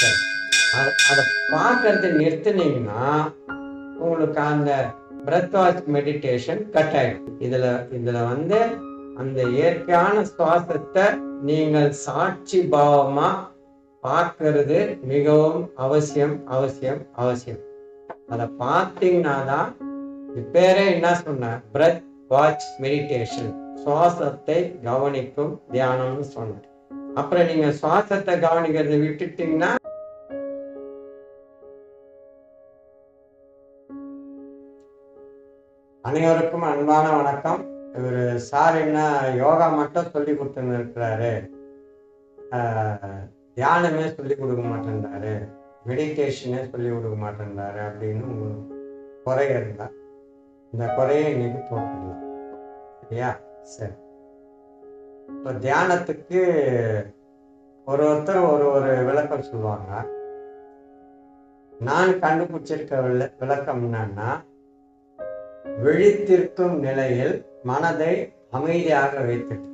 அதை அதை பார்க்கறத நிறுத்துனீங்கன்னா உங்களுக்கு அந்த பிரெத் வாட்ச் மெடிடேஷன் கட் ஆயிடும் இதுல இதுல வந்து அந்த இயற்கையான சுவாசத்தை நீங்கள் சாட்சி பாவமா பார்க்கறது மிகவும் அவசியம் அவசியம் அவசியம். அதை பார்த்தீங்கன்னா தான் பேரே என்ன சொன்ன? பிரத் வாட்ச் மெடிடேஷன் சுவாசத்தை கவனிக்கும் தியானம்னு சொன்னேன். அப்புறம் நீங்க சுவாசத்தை கவனிக்கிறத விட்டுட்டீங்கன்னா அனைவருக்கும் அன்பான வணக்கம். இவர் சார் என்ன யோகா மட்டும் சொல்லி கொடுத்துன்னு இருக்கிறாரு தியானமே சொல்லி கொடுக்க மாட்டேன்றாரு. மெடிடேஷனே சொல்லி கொடுக்க மாட்டேன்றாரு அப்படின்னு உங்களுக்கு குறை இருந்தா இந்த குறையை இன்னைக்கு போட்டுடலாம். சரியா? சரி. இப்போ தியானத்துக்கு ஒரு ஒருத்தர் ஒரு ஒரு விளக்கம் சொல்லுவாங்க. நான் கண்டுபிடிச்சிருக்க விள- விளக்கம் என்னன்னா விழித்திருக்கும் நிலையில் மனதை அமைதியாக வைத்துட்டு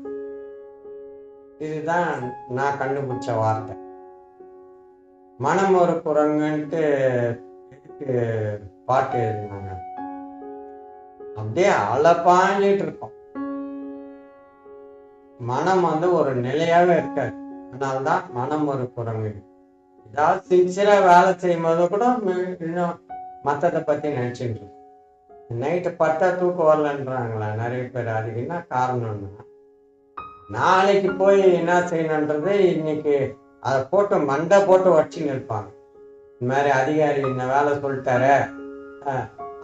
இதுதான் நான் கண்டுபிடிச்ச வார்த்தை. மனம் ஒரு குரங்குன்ட்டு பாட்டு எழுதினாங்க. அப்படியே அலப்பாஞ்சிட்டு இருக்கும் மனம் வந்து ஒரு நிலையாவே இருக்காது. அதனால்தான் மனம் ஒரு குரங்கு. ஏதாவது சின்சியரா வேலை செய்யும் போது கூட இன்னும் மத்ததை பத்தி நினைச்சிட்டு இருக்கோம் நைட்டு பத்தா தூக்கம் வரலன்றாங்களா நிறைய பேர். அதுக்கு என்ன காரணம்னா நாளைக்கு போய் என்ன செய்யணுன்றது இன்னைக்கு அதை போட்டு மண்டை போட்டு வச்சுன்னு இருப்பாங்க இந்த மாதிரி அதிகாரி இந்த வேலை சொல்லிட்டாரு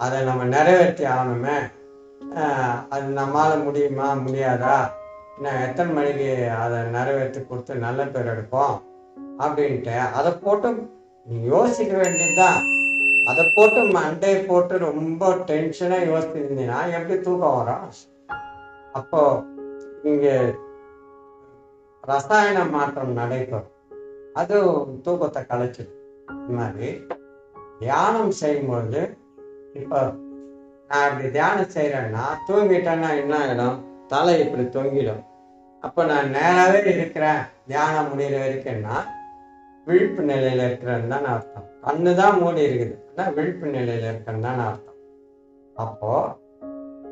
அதை நம்ம நிறைவேற்றி ஆகணுமே அது நம்மால முடியுமா முடியாதா? நான் எத்தனை மணிக்கு அதை நிறைவேற்றி கொடுத்து நல்ல பேர் எடுப்போம் அப்படின்ட்டு அதை போட்டு நீ யோசிக்க வேண்டியதுதான். அதை போட்டு மண்டே போட்டு ரொம்ப டென்ஷனாக யோசிச்சிருந்தீங்கன்னா எப்படி தூக்கம் வரும்? அப்போ இங்கே ரசாயன மாற்றம் நடைபெறும். அது தூக்கத்தை கலைச்சிடும். இந்த மாதிரி தியானம் செய்யும்போது இப்போ நான் இப்படி தியானம் செய்கிறேன்னா தூங்கிட்டேன்னா என்ன ஆகிடும் தலை இப்படி தொங்கிடும். அப்போ நான் நேராகவே இருக்கிறேன். தியானம் முடிகிற வரைக்கும்னா விழிப்பு நிலையில் இருக்கிறேன்னு தான் அர்த்தம். கண்ணு தான் மூடி இருக்குது ஆனால் விழிப்பு நிலையில இருக்கேன்னு தான் அர்த்தம். அப்போ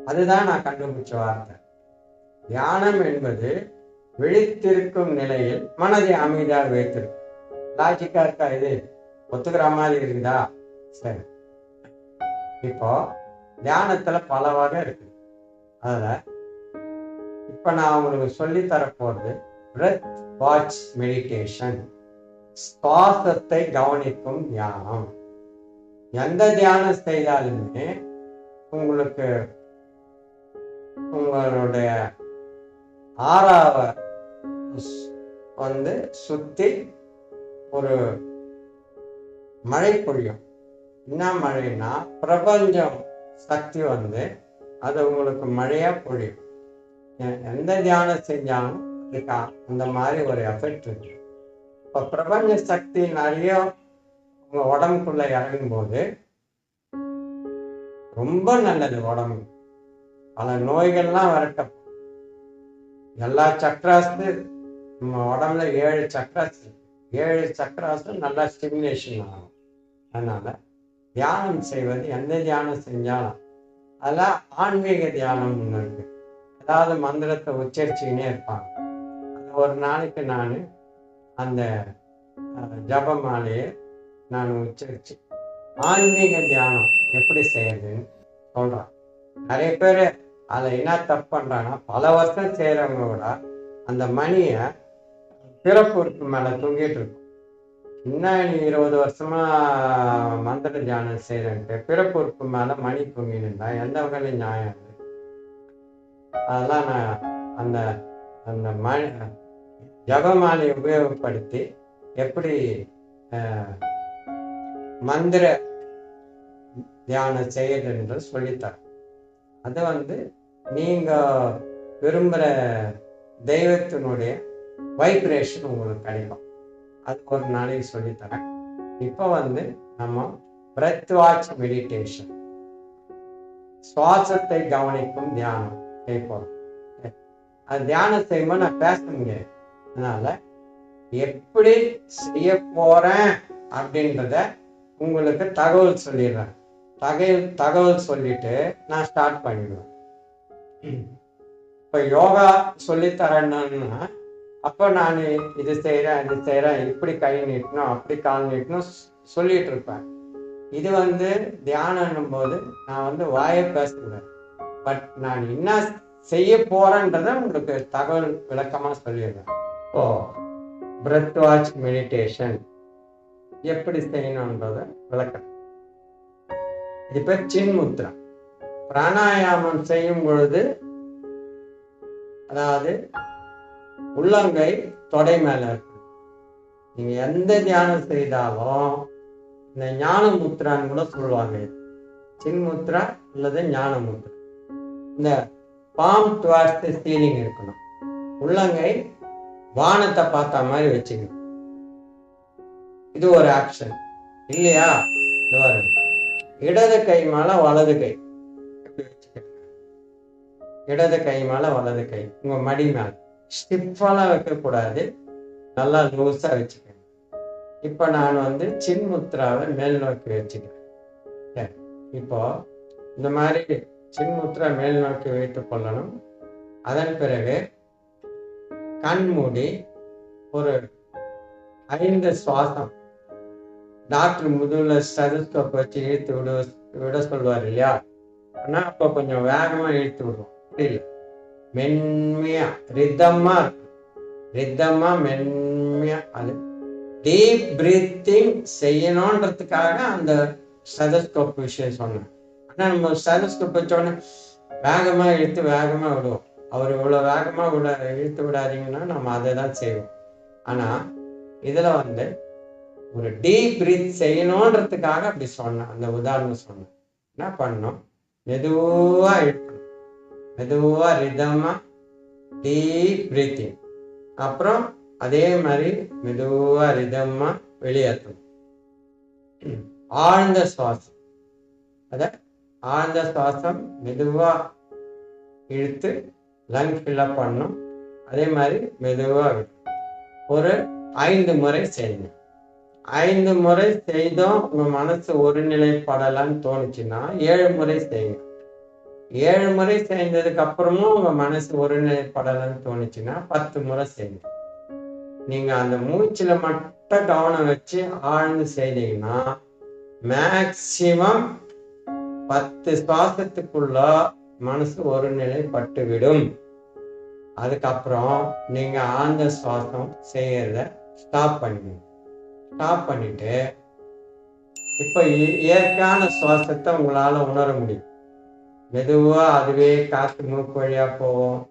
அதுதான் நான் கண்டுபிடிச்ச வார்த்தை. தியானம் என்பது விழித்திருக்கும் நிலையில் மனதை அமைதியாக வைத்திருக்கும். லாஜிக்கா இருக்கா இது? ஒத்துக்கிற மாதிரி இருக்குதா? சரி. இப்போ தியானத்துல பல வகை இருக்கு. அதுல இப்ப நான் உங்களுக்கு சொல்லி தரப்போறது பிரெத் வாட்ச் மெடிடேஷன் சுவாசத்தை கவனிக்கும் தியானம். எந்த தியானம் செய்தாலுமே உங்களுக்கு உங்களுடைய ஆறாவ வந்து சுத்தி ஒரு மழை பொழியும். என்ன மழைன்னா பிரபஞ்சம் சக்தி வந்து அது உங்களுக்கு மழையா பொழியும். எந்த தியானம் செஞ்சாலும் இருக்கா அந்த மாதிரி ஒரு எஃபெக்ட் இருக்கு. இப்போ பிரபஞ்ச சக்தி நிறைய உங்க உடம்புக்குள்ள இறங்கும் போது ரொம்ப நல்லது உடம்பு. பல நோய்கள்லாம் வரட்டும். எல்லா சக்கராசு நம்ம உடம்புல ஏழு சக்கராஸ் ஏழு சக்கராசும் நல்லா ஸ்டிமுலேஷன் ஆகும். அதனால தியானம் செய்வது எந்த தியானம் செஞ்சாலும் அதெல்லாம் ஆன்மீக தியானம் ஒன்று இருக்கு. ஏதாவது மந்திரத்தை உச்சரிச்சுக்கினே இருப்பாங்க. அது ஒரு நாளைக்கு நான் அந்த ஜப மாலையை நான் உச்சரிச்சு ஆன்மீக தியானம் எப்படி செய்யறதுன்னு சொல்றான். நிறைய பேர் அதை என்ன தப்பு பண்றாங்கன்னா பல வருஷம் செய்யறவங்க கூட அந்த மணியை பிறப்பு உறுப்பு மேலே தூங்கிட்டு இருக்கும். என்ன நீ இருபது வருஷமா மந்திர தியானம் செய்யறேன்ட்டு பிறப்பு உறுப்பு மேலே மணி தூங்கினுண்டா எந்த வகையில நியாயம் அதெல்லாம் நான் அந்த அந்த மணி ஜபமாலை உபயோகப்படுத்தி எப்படி மந்திர மந்திர தியானம் என்று சொல்லித்தரேன் அதை வந்து நீங்க விரும்புகிற தெய்வத்தினுடைய வைப்ரேஷன் உங்களுக்கு கிடைக்கும். அது ஒரு நாளைக்கு சொல்லித்தரேன். இப்போ வந்து நம்ம பிரெத் வாட்ச் மெடிடேஷன் சுவாசத்தை கவனிக்கும் தியானம் செய்ய அது தியானம் செய்யும்போது நான் பேச முடியாது அதனால எப்படி செய்ய போறேன் அப்படின்றத உங்களுக்கு தகவல் சொல்லிடுறேன். தகவல் தகவல் சொல்லிட்டு நான் ஸ்டார்ட் பண்ணிடுவேன். இப்போ யோகா சொல்லித்தரேன்னா அப்போ நான் இது செய்கிறேன் இது செய்கிறேன் இப்படி கை நீட்டணும் அப்படி கால் நீட்டணும் சொல்லிட்டு இருப்பேன். இது வந்து தியானம் போது நான் வந்து வாயை பேசுவேன். பட் நான் என்ன செய்ய போறேன்றத உங்களுக்கு தகவல் விளக்கமா சொல்லிடுறேன். ஓ பிரெத் வாட்ச் மெடிடேஷன் எப்படி செய்யணும்ன்றத விளக்கம் இது பேர் சின்முத்ரா பிராணாயாமம் செய்யும் பொழுது அதாவது உள்ளங்கை தொடை மேல இருக்கு. நீங்க எந்த தியானம் செய்தாலும் இந்த ஞான முத்ரான்னு கூட சொல்லுவாங்க. சின்முத்ரா அல்லது ஞான முத்ரா. இந்த பாம் டுவார்ஸ் சீலிங் இருக்கணும். உள்ளங்கை வானத்தை பார்த்த மாதிரி வச்சுக்கணும். இது ஒரு ஆக்ஷன் இல்லையா? இடது கை மேல வலது கை. இடது கை மேல வலது கை. உங்க மடி மேல. ஸ்டிஃபாலாம் வைக்கக்கூடாது. நல்லா லூஸா வச்சுக்கணும் இப்ப நான் வந்து சின்முத்ராவை மேல் நோக்கி வச்சுக்கிறேன். இப்போ இந்த மாதிரி சின்முத்ரா மேல் நோக்கி வைத்துக் கொள்ளணும். அதன் பிறகு கண் மூடி ஒரு ஐந்து சுவாசம் டாக்டர் முதுகுல ஸ்டெதஸ்கோப் வச்சு இழுத்து விட விட சொல்லுவார் இல்லையா? ஆனால் அப்போ கொஞ்சம் வேகமா இழுத்து விடுவோம். அப்படி இல்லை மென்மையா ரிதமா இருக்கும். ரிதமா மென்மையா. அது டீப் பிரீத்திங் செய்யணுன்றதுக்காக அந்த ஸ்டெதஸ்கோப் விஷயம் சொன்னேன் ஆனா நம்ம ஸ்டெதஸ்கோப் வச்சோடனே வேகமா இழுத்து வேகமா விடுவோம். அவர் இவ்வளவு வேகமா விட இழுத்து விடாதீங்கன்னா நம்ம அதை தான் செய்வோம். ஆனா இதுல வந்து ஒரு டீப் பிரீத் செய்யணுன்றதுக்காக அப்படி சொன்னேன் அந்த உதாரணம் சொன்னேன். என்ன பண்ணோம்? மெதுவா இழுக்கணும். மெதுவா ரிதமா டீப் பிரீத்திங் அப்புறம் அதே மாதிரி மெதுவா ரிதமா வெளியேற்றணும். ஆழ்ந்த சுவாசம். அத ஆழ்ந்த சுவாசம் மெதுவா இழுத்து லங் ஃபில்லப் பண்ணும் அதே மாதிரி மெதுவா விடணும் ஒரு ஐந்து முறை செய்யணும். ஐந்து முறை செய்தோம் உங்க மனசு ஒருநிலைப்படலான்னு தோணுச்சுன்னா ஏழு முறை செய்யுங்க. ஏழு முறை செய்ததுக்கு அப்புறமும் உங்க மனசு ஒருநிலைப்படலான்னு தோணுச்சுன்னா பத்து முறை செய்யுங்க. நீங்க அந்த மூச்சுல மட்டும் கவனம் வச்சு ஆழ்ந்து செய்தீங்கன்னா மேக்சிமம் பத்து சுவாசத்துக்குள்ள மனசு ஒருநிலைப்பட்டு விடும் அதுக்கப்புறம் நீங்க ஆழ்ந்த சுவாசம் செய்யறத ஸ்டாப் பண்ணுங்க ஸ்டாப் பண்ணிட்டு இப்போ இயற்கையான சுவாசத்தை உங்களால உணர முடியும். மெதுவா அதுவே காற்று மூக்கு வழியாக போவோம்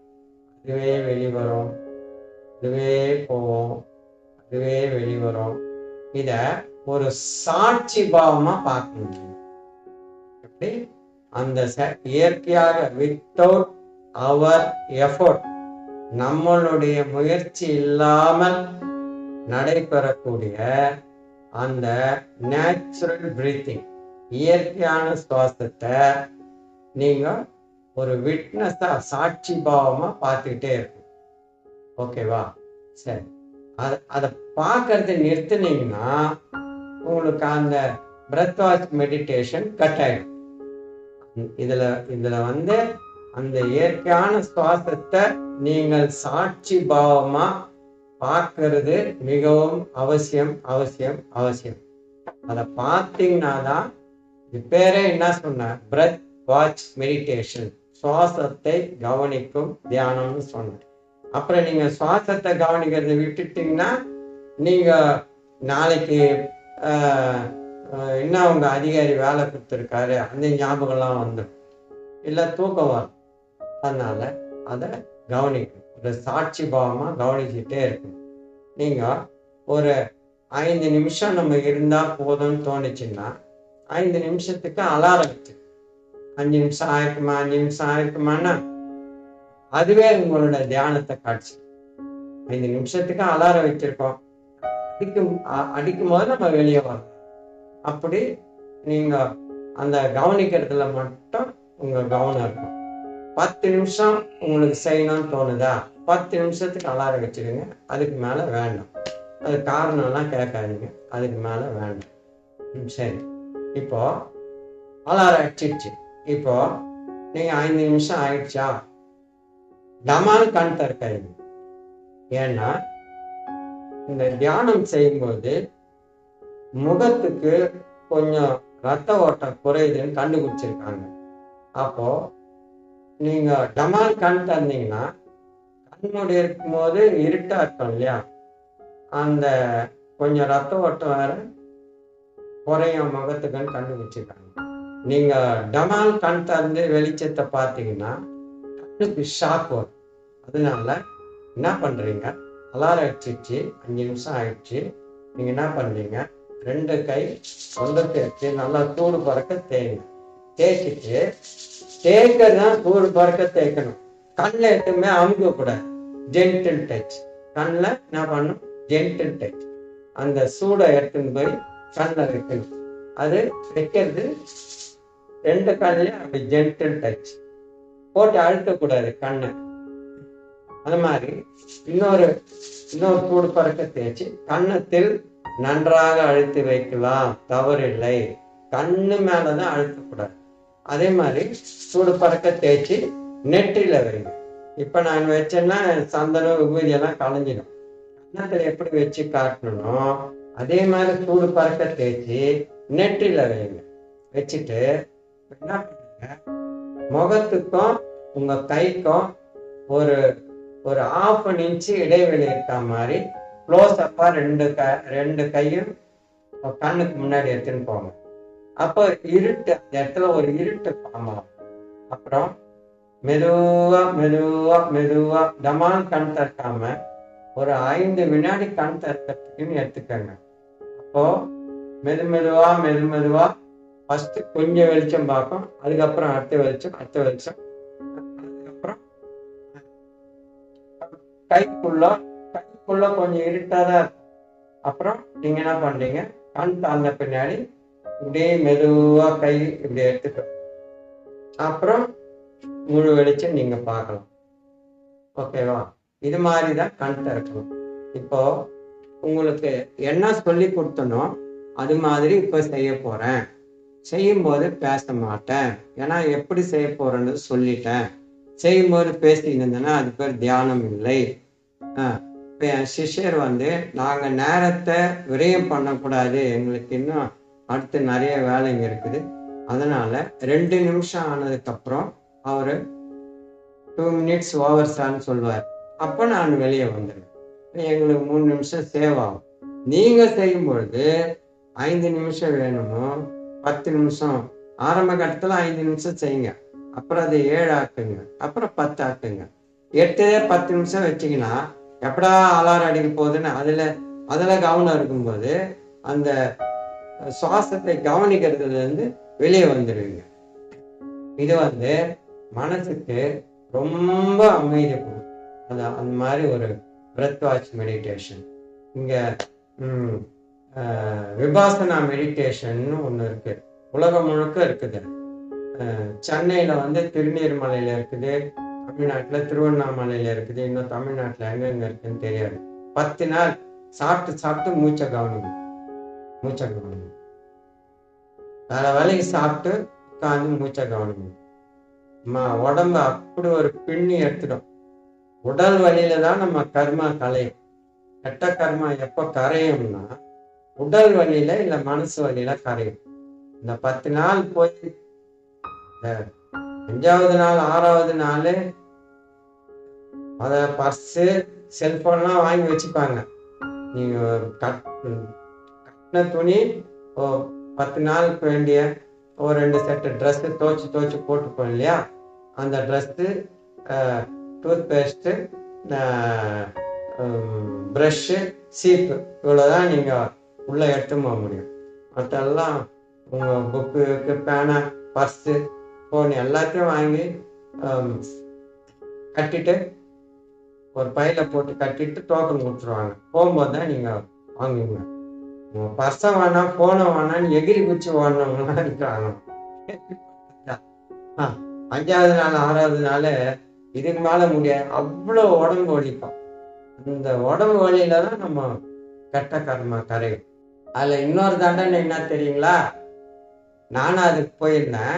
அதுவே வெளிவரும் அதுவே போவோம் அதுவே வெளிவரும் இத ஒரு சாட்சி பாவமா பார்க்க முடியும். எப்படி? அந்த ச- இயற்கையாக வித்தவுட் அவர் எஃபோர்ட் நம்மளுடைய முயற்சி இல்லாமல் நடைபெறக்கூடிய அந்த நேச்சுரல் பிரீத்திங் இயற்கையான சுவாசத்தை நீங்க ஒரு விட்னஸா சாட்சி பாவமா பார்த்துக்கிட்டே இருக்கும் ஓகேவா சரி. அதை அதை பார்க்கறது நிறுத்தினீங்கன்னா உங்களுக்கு அந்த பிரத் வாட்ச் மெடிடேஷன் கட் ஆயிடும். இதுல இதுல வந்து அந்த இயற்கையான சுவாசத்தை நீங்கள் சாட்சி பாவமா பார்க்கறது மிகவும் அவசியம் அவசியம் அவசியம். அதை பார்த்தீங்கன்னா தான் இது பேரே என்ன சொன்ன? பிரத் வாட்ச் மெடிடேஷன் சுவாசத்தை கவனிக்கும் தியானம்னு சொன்னேன். அப்புறம் நீங்க சுவாசத்தை கவனிக்கிறத விட்டுட்டீங்கன்னா நீங்க நாளைக்கு ஆஹ், என்ன உங்க அதிகாரி வேலை கொடுத்துருக்காரு அந்த ஞாபகம்லாம் வந்துடும். இல்லை தூக்கம் வரும். அதனால அதை கவனிக்கணும். அதை சாட்சி பாவமா கவனிச்சுட்டே இருக்கணும். நீங்க ஒரு ஐந்து நிமிஷம் நம்ம இருந்தா போதும்னு தோணுச்சுன்னா ஐந்து நிமிஷத்துக்கு அலாரம் வச்சு அஞ்சு நிமிஷம் ஆயிருக்குமா அஞ்சு நிமிஷம் ஆயிருக்குமான்னா அதுவே உங்களோட தியானத்தை காட்சி. ஐந்து நிமிஷத்துக்கு அலாரம் வச்சிருக்கோம். அடிக்கும் அடிக்கும் போது நம்ம வெளியே வரோம் அப்படி நீங்க அந்த கவனிக்கிறதுல மட்டும் உங்க கவனம் இருக்கும். பத்து நிமிஷம் உங்களுக்கு செய்யணும்னு தோணுதா? பத்து நிமிஷத்துக்கு அலாரம் வச்சிருங்க அதுக்கு மேல வேண்டாம். அது காரணம்லாம் கேட்காதீங்க. அதுக்கு மேலே வேண்டாம். ம், சரி. இப்போ அலாரம் அடிச்சிடுச்சு இப்போ நீங்கள் ஐந்து நிமிஷம் ஆயிடுச்சா? டமால் கண் திறக்காதீங்க. ஏன்னா இந்த தியானம் செய்யும்போது முகத்துக்கு கொஞ்சம் ரத்த ஓட்டம் குறையுதுன்னு கண்டுபிடிச்சிருக்காங்க. அப்போ நீங்க டமால் கண் திறந்தீங்கன்னா மூடி இருக்கும்போது இருட்டா இருக்கும் இல்லையா? அந்த கொஞ்சம் ரத்த ஓட்டம் வேற குறையும் முகத்துக்குன்னு கண்டுபிடிச்சிருக்காங்க நீங்க டமால் கண் திறந்து வெளிச்சத்தை பார்த்தீங்கன்னா கண்ணுக்கு ஷாக் வரும். அதனால என்ன பண்றீங்க? அலாரம் அடிச்சிச்சு அஞ்சு நிமிஷம் ஆயிடுச்சு. நீங்க என்ன பண்றீங்க? ரெண்டு கை சொந்தத்தை வச்சு நல்லா தூடு பறக்க தேய்ங்க. தேய்ச்சிட்டு தேய்க்கிறது தான் சூடு பறக்க தேய்க்கணும். கண்ணில் எதுவுமே அமுக்க கூடாது ஜென்டில் டச் கண்ணில் என்ன பண்ணும்? ஜென்டில் டச் அந்த சூடை எடுத்துன்னு போய் கண்ணில் வைக்கணும். அது வைக்கிறது ரெண்டு கண்ணிலையும் அப்படி ஜென்டில் டச் போட்டு அழுத்தக்கூடாது கண்ணை. அது மாதிரி இன்னொரு இன்னொரு சூடு பறக்க தேய்ச்சி கண்ணத்தில் நன்றாக அழுத்தி வைக்கலாம். தவறில்லை. கண்ணு மேலதான் அழுத்தக்கூடாது. அதே மாதிரி சூடு பறக்க தேய்ச்சி நெற்றில வைங்க. இப்ப நான் வச்சேன்னா சந்தனம் விபூதி எல்லாம் கலைஞ்சிடும். கன்னத்துல எப்படி வச்சு காட்டணும் அதே மாதிரி சூடு பறக்க தேய்ச்சி நெற்றில வைங்க. வச்சுட்டு என்ன பண்ணுங்க? முகத்துக்கும் உங்க கைக்கும் ஒரு ஒரு ஆஃப் அன் இன்ச்சு இடைவெளி இருக்க மாதிரி க்ளோஸ் அப்பா ரெண்டு க ரெண்டு கையும் கண்ணுக்கு முன்னாடி எடுத்துன்னு போங்க. அப்போ இருட்டு அந்த இடத்துல ஒரு இருட்டு ஃபார்ம் ஆகும். அப்புறம் மெதுவா மெதுவா மெதுவா டமான் கண் திறக்காம ஒரு ஐந்து வினாடி கண் திறக்கிறதுக்குன்னு எடுத்துக்கோங்க. அப்போ மெது மெதுவா மெது மெதுவா ஃபர்ஸ்ட் கொஞ்சம் வெளிச்சம் பார்க்கும் அதுக்கப்புறம் அடுத்த வெளிச்சம் அடுத்த வெளிச்சம் அதுக்கப்புறம் கைக்குள்ள கைக்குள்ள கொஞ்சம் இருட்டாதான் இருக்கும். அப்புறம் நீங்க என்ன பண்றீங்க? கண் தாழ்ந்த பின்னாடி இப்படியே மெதுவா கை இப்படி எடுத்துக்கணும் அப்புறம் முழு வெளிச்சம் நீங்க பார்க்கலாம். ஓகேவா இது மாதிரி தான் கண் திறக்கணும் இப்போ உங்களுக்கு என்ன சொல்லி கொடுத்தனோ அது மாதிரி இப்போ செய்ய போறேன். செய்யும்போது பேச மாட்டேன். ஏன்னா எப்படி செய்ய போறேன்னு சொல்லிட்டேன். செய்யும்போது பேசிட்டு இருந்தேன்னா அது பேர் தியானம் இல்லை. ஆஹ் இப்போ என் சிஷ்யர் வந்து நாங்கள் நேரத்தை விரயம் பண்ணக்கூடாது. எங்களுக்கு இன்னும் அடுத்து நிறைய வேலைங்க இருக்குது. அதனால ரெண்டு நிமிஷம் ஆனதுக்கப்புறம் அவர் டூ மினிட்ஸ் ஓவர் சான்னு சொல்லுவார் அப்போ நான் வெளியே வந்துடுவேன். எங்களுக்கு மூணு நிமிஷம் சேவ் ஆகும். நீங்கள் செய்யும் பொழுது ஐந்து நிமிஷம் வேணுமோ பத்து நிமிஷம். ஆரம்ப கட்டத்தில் ஐந்து நிமிஷம் செய்யுங்க. அப்புறம் அதை ஏழு ஆக்குங்க. அப்புறம் பத்து ஆக்குங்க. எட்டு பத்து நிமிஷம் வச்சீங்கன்னா எப்படா அலாரம் அடிக்க போகுதுன்னு அதுல அதுல கவனம் இருக்கும்போது அந்த சுவாசத்தை கவனிக்கிறதுல இருந்து வெளியே வந்துடுவீங்க. இது வந்து மனசுக்கு ரொம்ப அமைதி கொடுக்கும் அது அந்த மாதிரி ஒரு பிரத் வாட்ச் மெடிடேஷன் இங்க ஆஹ், விபாசனா மெடிடேஷன் ஒன்று இருக்கு. உலகம் முழுக்க இருக்குது. சென்னையில் சென்னையில வந்து திருநீர்மலையில் இருக்குது. தமிழ்நாட்டுல திருவண்ணாமலையில இருக்குது. இன்னும் தமிழ்நாட்டுல எங்கெங்க இருக்குன்னு தெரியாது. பத்து நாள் சாப்பிட்டு சாப்பிட்டு மூச்சை கவனிங்க. மூச்சை கவனிங்க. வேலை வேலைக்கு சாப்பிட்டு உட்காந்து மூச்சை கவனிங்க. உடம்ப அப்படி ஒரு பின்னி எடுத்துடும். உடல் வழியில தான் நம்ம கர்மா கலையும் கெட்ட கர்மா எப்ப கரையும்னா உடல் வழியில இல்ல மனசு வழியில கரையும். இந்த பத்து நாள் போய் அஞ்சாவது நாள் ஆறாவது நாள் அத பர்ஸு செல்போன்லாம் வாங்கி வச்சுப்பாங்க. நீங்க கட் கட்டின துணி ஓ பத்து நாளுக்கு வேண்டிய ஒரு ரெண்டு செட்டு ட்ரெஸ்ஸு துவச்சி துவச்சி போட்டுப்போம் இல்லையா? அந்த ட்ரெஸ்ஸு டூத் பேஸ்ட்டு ப்ரஷ்ஷு சீப்பு இவ்வளோ தான் நீங்கள் உள்ளே எடுத்து போக முடியும். மற்றெல்லாம் உங்கள் புக்கு பேனா பர்ஸு ஃபோன் எல்லாத்தையும் வாங்கி கட்டிட்டு ஒரு பையில போட்டு கட்டிட்டு டோக்கன் கொடுத்துருவாங்க. போகும்போது தான் நீங்கள் வாங்குவீங்க. உங்கள் பர்ஸை வேணாம் ஃபோனை வேணாம்னு எகிரி குச்சி ஓடினவங்களாம் இருக்காங்க. ஆ, அஞ்சாவது நாள் ஆறாவது நாள் இதுக்கு மேலே முடியாது அவ்வளோ உடம்பு வலிக்கும். அந்த உடம்பு வழியில தான் நம்ம கெட்ட கர்மா கரையும். அதில் இன்னொரு தண்டனை என்ன தெரியுங்களா? நானும் அதுக்கு போயிருந்தேன்.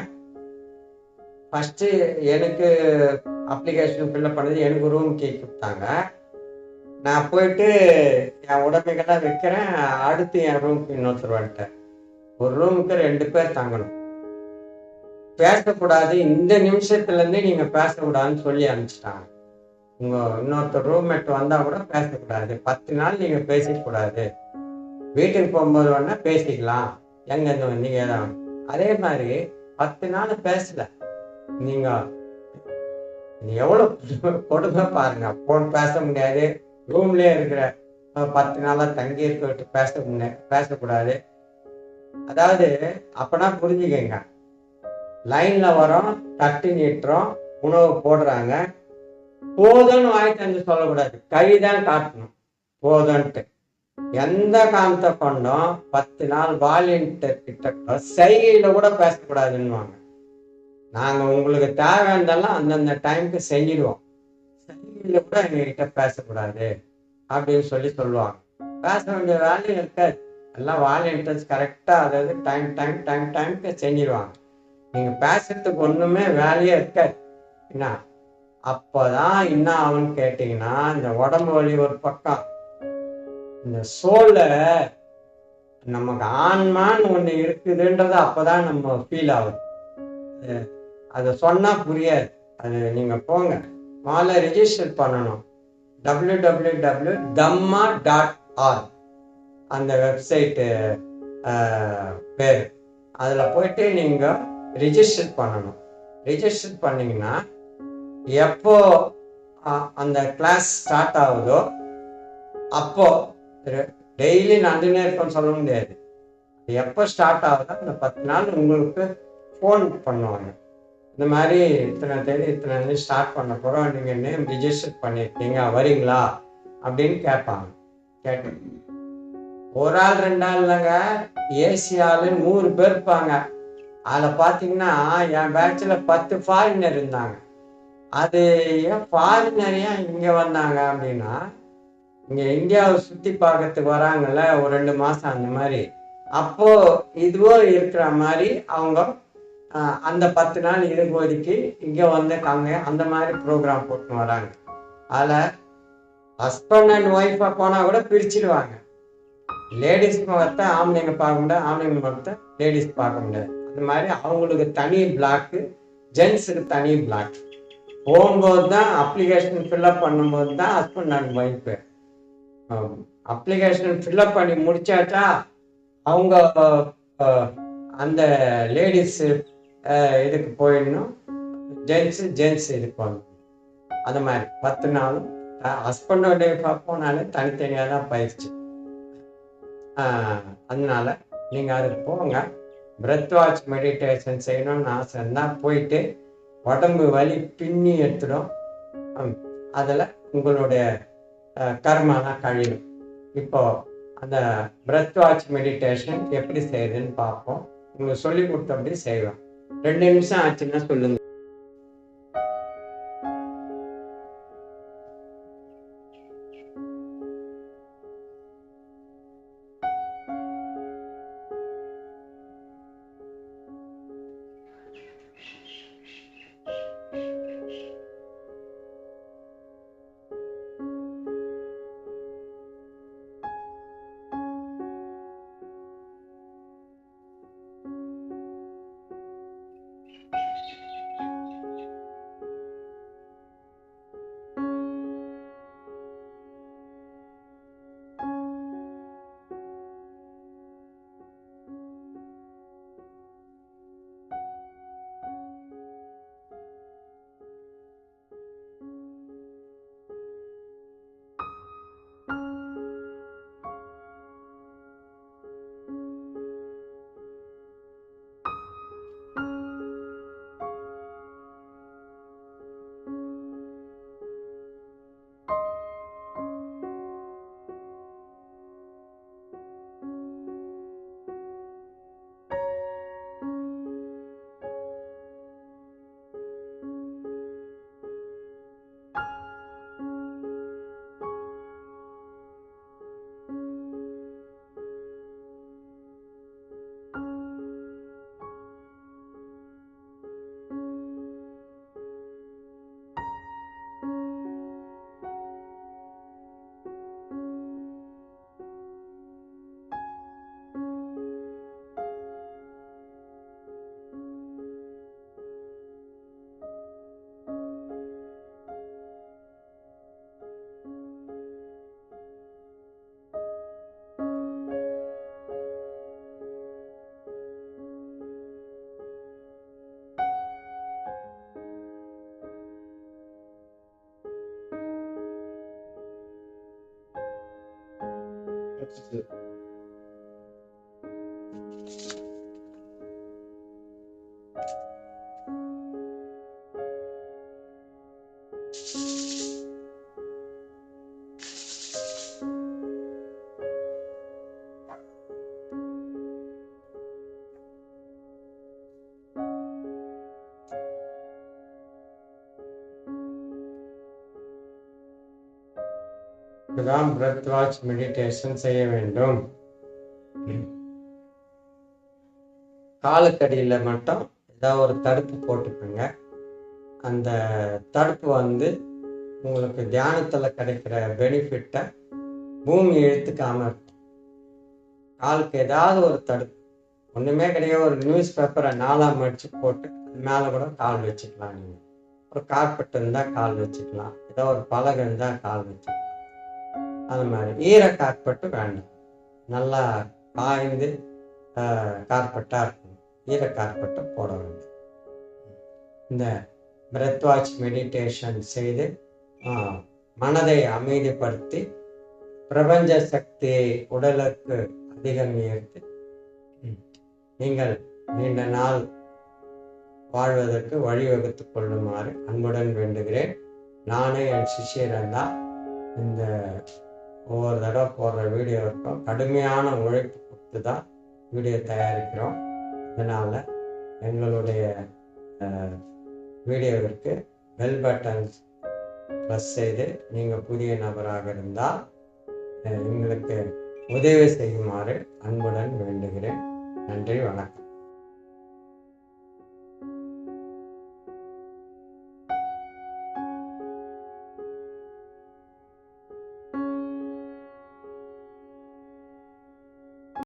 ஃபஸ்ட்டு எனக்கு அப்ளிகேஷன் ஃபில்அப் பண்ணது எனக்கு ரூம் கீ கொடுத்தாங்க. நான் போயிட்டு என் உடமைகள்லாம் வைக்கிறேன். அடுத்து என் ரூமுக்கு இன்னொருத்தர் வந்துட்டேன் ஒரு ரூமுக்கு ரெண்டு பேர் தங்கணும். பேசக்கூடாது. இந்த நிமிஷத்துலேருந்து நீங்கள் பேசக்கூடாதுன்னு சொல்லி அனுப்பிச்சிட்டாங்க. உங்கள் இன்னொருத்தர் ரூம்மேட் வந்தால் கூட பேசக்கூடாது. பத்து நாள் நீங்கள் பேசக்கூடாது வீட்டுக்கு போகும்போது வேணா பேசிக்கலாம். எங்கேருந்து வந்தீங்க? அதே மாதிரி பத்து நாள் பேசல. நீங்கள் எவ்வளோ கொடுமை பாருங்க. ஃபோன் பேச முடியாது. ரூம்லேயே இருக்கிற பத்து நாளாக தங்கி இருக்கிட்டு பேச முடியாது பேசக்கூடாது. அதாவது அப்பனா புரிஞ்சுக்கங்க. லைன்ல வரோம் தட்டு நீட்டுறோம் உணவு போடுறாங்க. போதும்னு வாங்கிட்டு சொல்லக்கூடாது. கை தான் காட்டணும். போதும்ன்ட்டு. எந்த காலத்தை கொண்டும்? பத்து நாள் வாலியன்டர் கிட்ட செய்கையில கூட பேசக்கூடாதுன்னுவாங்க. நாங்க உங்களுக்கு தேவையானதெல்லாம் அந்தந்த டைமுக்கு செஞ்சிடுவோம் செய்கையில கூட எங்ககிட்ட பேசக்கூடாது அப்படின்னு சொல்லி சொல்லுவாங்க. பேச வேண்டிய வேலையும் இருக்காது. எல்லாம் வாலியன்டர்ஸ் கரெக்டாக அதாவது டைம் டைம் டைம் டைமுக்கு செஞ்சிடுவாங்க நீங்க பேசுறதுக்கு ஒண்ணுமே வேலையே இருக்காது. என்ன? அப்பதான் என்ன ஆகும்னு கேட்டீங்கன்னா இந்த உடம்பு வலி ஒரு பக்கம். இந்த சோல நமக்கு ஆன்மான்னு ஒண்ணு இருக்குதுன்றது அப்பதான் நம்ம ஃபீல் ஆகுது அதை சொன்னா புரியாது. அது நீங்க போங்க. முதல்ல ரெஜிஸ்டர் பண்ணணும். டபிள்யூ டபிள்யூ டபிள்யூ தம்மா டாட் ஆர் அந்த வெப்சைட்டு பேர். அதில் போயிட்டு நீங்கள் ரிஜிஸ்டர் பண்ணணும். ரிஜிஸ்டர் பண்ணிங்கன்னா எப்போ அந்த கிளாஸ் ஸ்டார்ட் ஆகுதோ அப்போ டெய்லி நடந்துனே இருக்கும்னு சொல்ல முடியாது. எப்போ ஸ்டார்ட் ஆகுதோ அந்த பத்து நாள் உங்களுக்கு ஃபோன் பண்ணுவாங்க. இந்த மாதிரி இத்தனை தேதி இத்தனை தேதி ஸ்டார்ட் பண்ண போகிறோம் நீங்கள் நேம் ரிஜிஸ்டர் பண்ணியிருக்கீங்க வரீங்களா அப்படின்னு கேட்பாங்க. கேட்டு. ஒரு ஆள் ரெண்டு ஆள் இல்லைங்க ஏசி ஆளு நூறு பேர் இருப்பாங்க. அதில் பார்த்தீங்கன்னா என் பேட்சில் பத்து ஃபாரினர் இருந்தாங்க. அது ஏன் ஃபாரினர் ஏன் இங்கே வந்தாங்க அப்படின்னா இங்கே இந்தியாவை சுற்றி பார்க்கறதுக்கு வராங்கல்ல ஒரு ரெண்டு மாதம் அந்த மாதிரி. அப்போது இதுவோ இருக்கிற மாதிரி அவங்க அந்த பத்து நாள் இருபதுக்கு இங்கே வந்து காங்க அந்த மாதிரி ப்ரோக்ராம் போட்டு வராங்க. அதில் ஹஸ்பண்ட் அண்ட் ஒய்ஃபாக போனால் கூட பிரிச்சிடுவாங்க லேடிஸ் முகத்தை ஆம்பளைங்க பார்க்க முடியாது ஆம்பளைங்க முகத்தை லேடிஸ் பார்க்க முடியாது. இந்த மாதிரி அவங்களுக்கு தனி பிளாக்கு ஜென்ஸுக்கு தனி பிளாக் போகும்போது தான் அப்ளிகேஷன் ஃபில்அப் பண்ணும்போது தான் husband and wife application fill up பண்ணி முடிச்சாச்சா அவங்க அந்த லேடிஸு இதுக்கு போயிடணும். ஜென்ஸு ஜென்ஸ் இது பண்ணணும் அந்த மாதிரி பத்து நாளும் ஹஸ்பண்ட் அண்ட் போனாலே தனித்தனியாக தான் பயிற்சி. ஆஹ் அதனால நீங்கள் அதுக்கு போங்க. பிரெத் வாட்ச் மெடிடேஷன் செய்யணும்னு ஆசை இருந்தால் போயிட்டு உடம்பு வலி பின்னி எடுத்துடும். அதில் உங்களுடைய அஹ், கர்மாலாம் கழியும். இப்போ அந்த பிரெத் வாட்ச் மெடிடேஷன் எப்படி செய்யுதுன்னு பார்ப்போம். உங்களுக்கு சொல்லி கொடுத்தபடி செய்வோம் ரெண்டு நிமிஷம் ஆச்சுன்னா சொல்லுங்க. That's it. தான் பிரெத் வாட்ச் மெடிடேஷன் செய்ய வேண்டும். காலுக்கடியில் மட்டும் ஏதாவது ஒரு தடுப்பு போட்டுக்கோங்க. அந்த தடுப்பு வந்து உங்களுக்கு தியானத்தில் கிடைக்கிற பெனிஃபிட்டை பூமி இழுத்துக்காம காலுக்கு ஏதாவது ஒரு தடுப்பு. ஒன்றுமே கிடையாது ஒரு நியூஸ் பேப்பரை நாலாம் மடிச்சு போட்டு மேலே கூட கால் வச்சுக்கலாம் நீங்கள் ஒரு கார்பெட் இருந்தால் கால் வச்சுக்கலாம். ஏதோ ஒரு பலகை இருந்தால் கால் வச்சுக்கலாம். அது மாதிரி. ஈர கார்பெட்டு வேண்டாம். நல்லா காய்ந்து கார்பெட்டாக இருக்கும். ஈர கார்பெட்டை போட வேண்டும். இந்த பிரெத் வாட்ச் மெடிடேஷன் செய்து மனதை அமைதிப்படுத்தி பிரபஞ்ச சக்தியை உடலுக்கு அதிகம் உயர்த்தி நீங்கள் நீண்ட நாள் வாழ்வதற்கு வழிவகுத்துக் கொள்ளுமாறு அன்புடன் வேண்டுகிறேன். நானே என் சிஷியரன் இந்த ஒவ்வொரு தடவை போடுற வீடியோவுக்கும் கடுமையான உழைப்பு கொடுத்து தான் வீடியோ தயாரிக்கிறோம். இதனால் எங்களுடைய வீடியோவிற்கு பெல் பட்டன்ஸ் ப்ரெஸ் செய்து நீங்கள் புதிய நபராக இருந்தால் எங்களுக்கு உதவி செய்யுமாறு அன்புடன் வேண்டுகிறேன். நன்றி வணக்கம்.